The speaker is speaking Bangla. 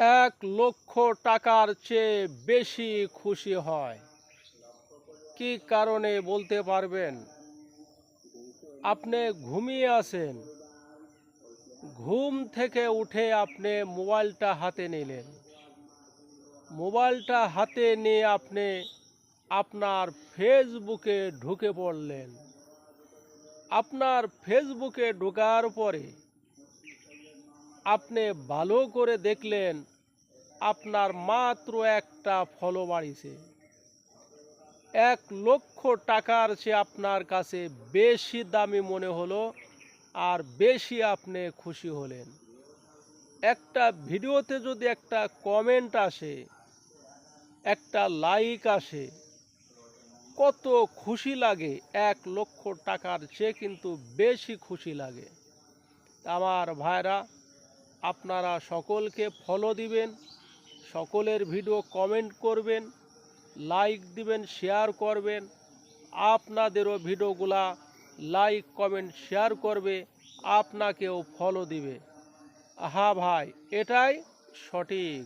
এক লক্ষ টাকার চেয়ে বেশি খুশি হয়। কি কারণে বলতে পারবেন? আপনি ঘুমিয়ে আছেন। ঘুম থেকে উঠে আপনি মোবাইলটা হাতে নিলেন। মোবাইলটা হাতে নিয়ে আপনি আপনার ফেসবুকে ঢুকে পড়লেন। আপনার ফেসবুকে ঢোকার পরে আপনি ভালো করে দেখলেন, আপনার মাত্র একটা ফলো বাড়িছে এক লক্ষ টাকার সে আপনার কাছে বেশি দামি মনে হলো আর বেশি আপনি খুশি হলেন। একটা ভিডিওতে যদি একটা কমেন্ট আসে, একটা লাইক আসে, কত খুশি লাগে, এক লক্ষ টাকার চেয়ে কিন্তু বেশি খুশি লাগে। আমার ভাইরা আপনারা সকলকে ফলো দিবেন, সকলের ভিডিও কমেন্ট করবেন লাইক দিবেন শেয়ার করবেন। আপনাদেরও ভিডিওগুলা লাইক কমেন্ট শেয়ার করবে, আপনাকেও ফলো দিবে। হ্যাঁ ভাই, এটাই সঠিক।